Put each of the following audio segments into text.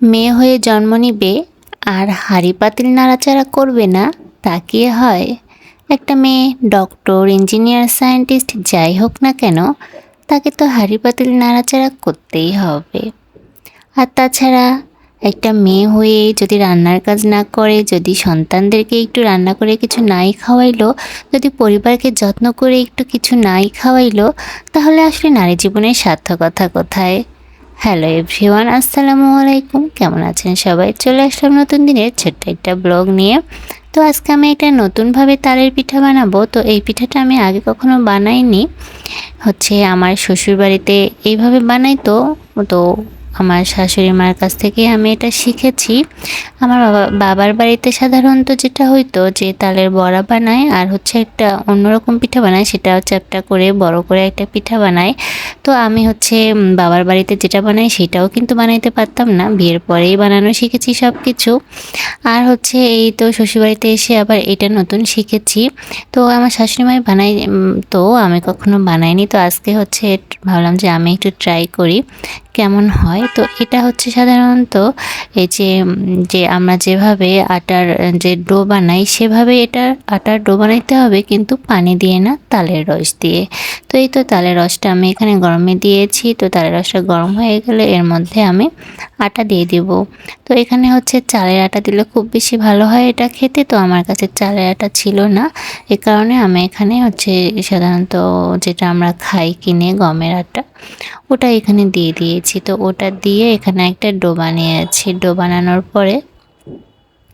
মেয়ে হয়ে জন্ম নিবে, আর হাঁড়ি পাতিল নাড়াচাড়া করবে না, তা কি হয়? একটা মেয়ে ডক্টর ইঞ্জিনিয়ার সায়েন্টিস্ট যাই হোক না কেন, তাকে তো হাঁড়ি পাতিল নাড়াচাড়া করতেই হবে। আর তাছাড়া একটা মেয়ে হয়ে যদি রান্নার কাজ না করে, যদি সন্তানদেরকে একটু রান্না করে কিছু নাই খাওয়াইলো, যদি পরিবারকে যত্ন করে একটু কিছু নাই খাওয়াইলো, তাহলে আসলে নারী জীবনের সার্থকতা কোথায়? হ্যালো এভরিওয়ান আসসালামু আলাইকুম। কেমন আছেন সবাই? চলে আসলাম নতুন দিনের ছোট্ট একটা ব্লগ নিয়ে। তো আজকে আমি এটা নতুনভাবে তালের পিঠা বানাবো। তো এই পিঠাটা আমি আগে কখনো বানাইনি। হচ্ছে আমার শ্বশুরবাড়িতে এইভাবে বানাই তো তো আমার শাশুড়ি মার কাছ থেকে আমি এটা শিখেছি। আমার বাবা, বাবার বাড়িতে সাধারণত যেটা হইতো যে তালের বড়া বানায় আর হচ্ছে একটা অন্যরকম পিঠা বানায় সেটা হচ্ছে একটা করে বড় করে একটা পিঠা বানায়। তো আমি হচ্ছে বাবার বাড়িতে যেটা বানাই সেটাও কিন্তু বানাইতে পারতাম না। বিয়ের পরেই বানানো শিখেছি সব কিছু আর হচ্ছে এই তো শ্বশুরবাড়িতে এসে আবার এটা নতুন শিখেছি। তো আমার শাশুড়ি মাই বানাই তো আমি কখনো বানাইনি। তো আজকে হচ্ছে ভাবলাম যে আমি একটু ট্রাই করি। কেমন হয়? তো এটা হচ্ছে সাধারণত এই যে যে আমরা যেভাবে আটার, যে ডো বানাই সেভাবে এটা আটার ডো বানাইতে হবে, কিন্তু পানি দিয়ে না, তালের রস দিয়ে। তো এই তো তালের রসটা আমি এখানে গরমে দিয়েছি, তো তালের রসটা গরম হয়ে গেলে এর মধ্যে আমি আটা দিয়ে দিব। তো এখানে হচ্ছে চালের আটা দিলে খুব বেশি ভালো হয় এটা খেতে, তো আমার কাছে চালের আটা ছিল না। এ কারণে আমি এখানে হচ্ছে সাধারণত যেটা আমরা খাই কিনে গমের আটা, ওটা এখানে দিয়ে দিয়েছি। তো ওটা দিয়ে এখানে একটা ডো বানিয়েছি। ডো বানানোর পরে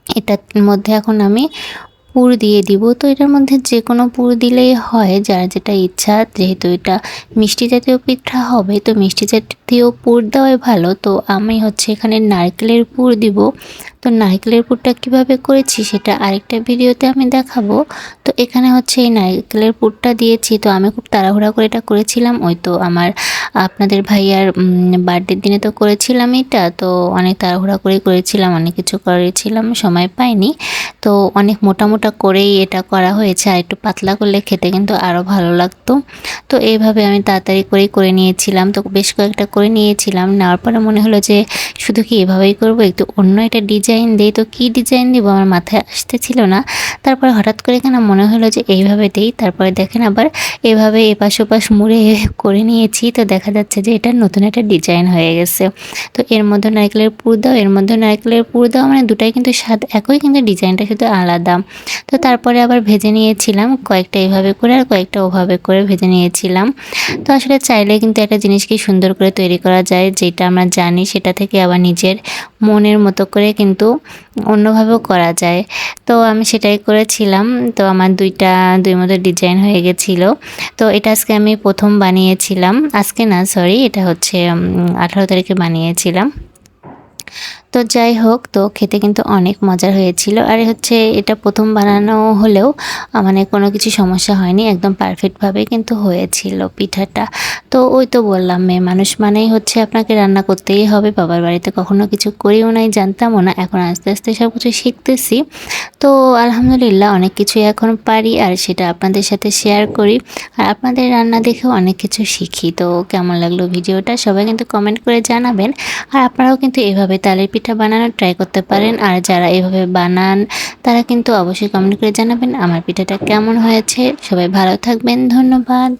এটার মধ্যে এখন আমি পুর দিয়ে দিব। তো এটার মধ্যে যে কোনো পুর দিলেই হয়, যার যেটা ইচ্ছা। যেহেতু এটা মিষ্টি জাতীয় পিঠা হবে, তো মিষ্টি জাতীয় পুর দেওয়াই ভালো। তো আমি হচ্ছে এখানে নারকেলের পুর দিব। তো নারকেলের পুরটা কীভাবে করেছি, সেটা আরেকটা ভিডিওতে আমি দেখাবো। এখানে হচ্ছে এই নারকেলের পুরটা দিয়েছি, তো আমি খুব তাড়াহুড়া করে এটা করেছিলাম। ওই তো আমার আপনাদের ভাইয়ার বার্থডের দিনে তো করেছিলাম এটা, তো অনেক তাড়াহুড়া করে করেছিলাম, অনেক কিছু করেছিলাম, সময় পাইনি। তো অনেক মোটা মোটা করেই এটা করা হয়েছে, আর একটু পাতলা করলে খেতে কিন্তু আরও ভালো লাগতো। তো এইভাবে আমি তাড়াতাড়ি করেই করে নিয়েছিলাম, তো বেশ কয়েকটা করে নিয়েছিলাম। নেওয়ার পরে মনে হলো যে শুধু কি এভাবেই করব, একটু অন্য একটা ডিজাইন দিই, তো কী ডিজাইন দিব আমার মাথায় আসতেছিল না। তারপরে হঠাৎ করে কেন মনে হলো যে এইভাবে দিই? তারপরে দেখেন আবার এভাবে এপাশ ওপাশ মুড়ে করে নিয়েছি। তো দেখা যাচ্ছে যে এটা নতুন একটা ডিজাইন হয়ে গেছে। তো এর মধ্যে নারকেলের পুর দাও, এর মধ্যে নারকেলের পুর দাও মানে দুটাই কিন্তু স্বাদ, একই কিন্তু ডিজাইনটা শুধু আলাদা। তো তারপরে আবার ভেজে নিয়েছিলাম কয়েকটা এভাবে করে আর কয়েকটা ওভাবে করে ভেজে নিয়েছিলাম। তো আসলে চাইলে কিন্তু একটা জিনিসকে সুন্দর করে তৈরি করা যায়, যেটা আমরা জানি সেটা থেকে আবার নিজের মনের মতো করে কিন্তু অন্যভাবেও করা যায়। তো আমি সেটাই করেছিলাম। তো আমার দুইটা, দুই মতো ডিজাইন হয়ে গেছিল। তো এটা আজকে আমি প্রথম বানিয়েছিলাম। আজকে না সরি এটা হচ্ছে আঠারো তারিখে বানিয়েছিলাম। তো যাই হোক, তো খেতে কিন্তু অনেক মজার হয়েছিল। আর হচ্ছে এটা প্রথম বানানো হলেও মানে কোনো কিছু সমস্যা হয়নি, একদম পারফেক্টভাবে কিন্তু হয়েছিল পিঠাটা। তো ওই তো বললাম, মেয়ে মানুষ মানেই হচ্ছে আপনাকে রান্না করতেই হবে, বাবার বাড়িতে কখনো কিছু করিও নাই, জানতামও না, এখন আস্তে আস্তে সব কিছু শিখতেছি। তো আলহামদুলিল্লাহ অনেক কিছুই এখন পারি, আর সেটা আপনাদের সাথে শেয়ার করি। আর আপনাদের রান্না দেখেও অনেক কিছু শিখি, তো কেমন লাগল ভিডিওটা সবাই কিন্তু কমেন্ট করে জানাবেন। আর আপনারাও কিন্তু এভাবে তালের পিঠা বানানোর ট্রাই করতে পারেন। আর যারা এভাবে বানান, তারা কিন্তু অবশ্যই কমেন্ট করে জানাবেন আমার পিঠাটা কেমন হয়েছে। সবাই ভালো থাকবেন, ধন্যবাদ।